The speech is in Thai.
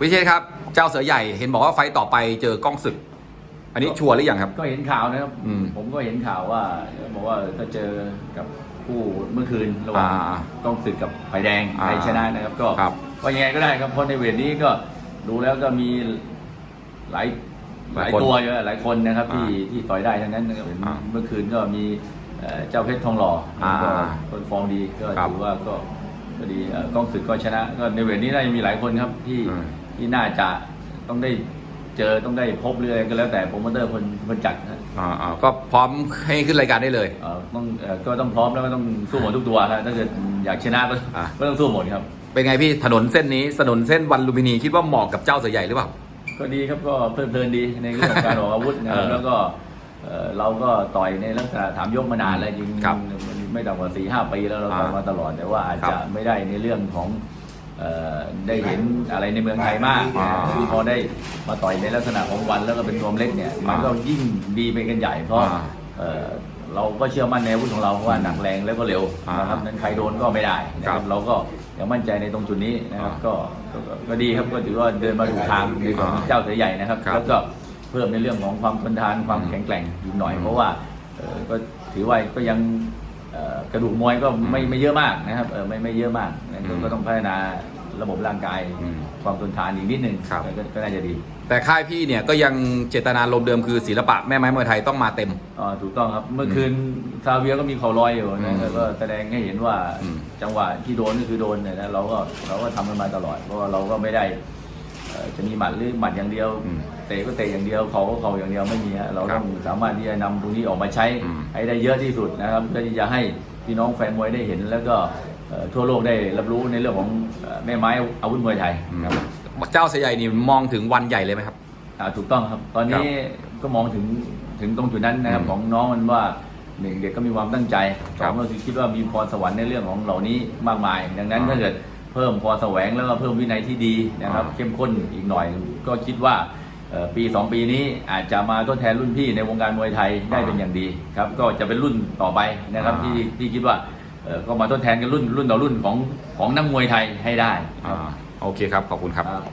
วิเชษครับ เจ้าเสือใหญ่เห็นบอกว่าไฟต์ต่อไปเจอกล้องศึก อันนี้ชัวร์หรือยังครับ ก็เห็นข่าวนะครับ อืมผมก็เห็นข่าวว่าบอกว่าก็เจอกับคู่เมื่อคืนระหว่างอ่ากล้องศึกกับไฟแดงอ่าใครชนะนะครับ ก็ครับก็ยังไงก็ได้ครับเพราะในเวทนี้ก็ดูแล้วก็มีหลายหลายตัวเยอะหลายคนนะครับ ที่ที่ต่อยได้ทั้งนั้นนะครับเห็นอ่าเมื่อคืนก็มีเอ่อเจ้าเพชรทองหล่ออาก็คนฟอร์มดีก็ครับถือว่าก็ก็ดีเอ่อกล้องศึกก็ชนะ ก็ในเวทนี้น่าจะมีหลายคนครับที่ อืม ที่น่าจะต้องได้เจอต้องได้พบหรืออะไรก็แล้วแต่โปรโมเตอร์คนคนจัดนะอ่าอ่าก็พร้อมให้ขึ้นรายการได้เลย เอ่อต้องเอ่อก็ต้องพร้อมแล้วก็ต้องสู้หมดทุกตัวครับถ้าเกิดอยากชนะก็อะ ก็ต้องสู้หมดครับ เป็นไงพี่ถนนเส้นนี้ถนนเส้นวันลุมพินีคิดว่าเหมาะกับเจ้าเสือใหญ่หรือเปล่า ก็ดีครับก็เพลิดเพลินดีในเรื่องของการออกอาวุธนะครับเออแล้วก็เอ่อเราก็ต่อยในลักษณะถามยกมานานแล้วจริงครับมันไม่ต่ำกว่าสี่ห้าปีแล้วเราต่อยอ่ามมาตลอดแต่ว่าอาจครัจะบไม่ได้ในเรื่องของเอ่อ ได้เห็นอะไรในเมืองไทยมากอ่าที่พอได้มาต่อยในลักษณะของวันแล้วก็เป็นรวมเล็กเนี่ยมันก็ยิ่งดีไปกันใหญ่เพราะอ่าเอ่อเราก็เชื่อมั่นในอาวุธของเราเพราะว่าหนักแรงแล้วก็เร็วอ่านนะครับนั้นใครโดนก็ไม่ได้นะคครัรับบเราก็ยังมั่นใจในตรงจุดนี้นะครับอ่าก็ก็ก็ก็ดีครับก็ถือว่าเดินมาถูกทางในของอ่าเจ้าเสือใหญ่นะครับครับแล้วก็เพิ่มในเรื่องของความทนทานความอืมแข็งแกร่งอีกหน่อยอืมเพราะว่าเอ่อก็ถือว่าก็ยังเอ่อ กระดูกมวยก็ไม่ไม่เยอะมากนะครับเออไม่ไม่เยอะมากนะก็อืมก็ต้องพัฒนาระบบร่างกายอืมความทนทานอีกนิดนึงครับ ก็ก็น่าจะดีแต่ค่ายพี่เนี่ยก็ยังเจตนารมณ์เดิมคือศิลปะแม่ไม้มวยไทยต้องมาเต็ม อ๋อถูกต้องครับ เมื่อคืนซาเวียก็มีเข่าลอยอยู่อืนะมแล้วก็แสดงให้เห็นว่าอืม จังหวะที่โดนก็คือโดนเนี่ยนะเราก็เราก็ทำกันมาตลอด เพราะว่าเราก็ไม่ได้เอ่อ จะมีหมัดหรือหมัดอย่างเดียวอืมเตะก็เตะอย่างเดียวเขาก็เขาอย่างเดียวไม่มีฮะเราครัต้บองสามารถที่จะนำตรงนี้ออกมาใช้อืมให้ได้เยอะที่สุดนะครับเพื่อที่จะให้พี่น้องแฟนมวยได้เห็น แล้วก็เอ่อทั่วโลกได้รับรู้ในเรื่องของเอ่อแม่ไม้อาวุธมวยไทยครับเจ้าเสือใหญ่นี่มองถึงวันใหญ่เลยไหมครับอ่าถูกต้องครับ ตอนนี้ก็มองถึงถึงตรงจุดนั้นนะครับอืมของน้องมันว่าหนึ่งเด็กก็มีความตั้งใจสครัอบงก็คือคิดว่ามีพรสวรรค์ในเรื่องของเหล่านี้มากมาย ดังนั้นอ่าถ้าเกิด เพิ่มพรแสวงแล้วก็เพิ่มวินัยที่ดีนะครับอ่าเข้มข้นอีกหน่อยก็คิดว่าเอ่อปีสองปีนี้อาจจะมาทดแทนรุ่นพี่ในวงการมวยไทยได้เป็นอย่างดีครับ ก็จะเป็นรุ่นต่อไปนะครับที่ที่คิดว่าเอ่อก็มาทดแทนกันรุ่นรุ่นต่อรุ่นของของนักมวยไทยให้ได้ครับอ่าโอเคครับ ขอบคุณครับครับ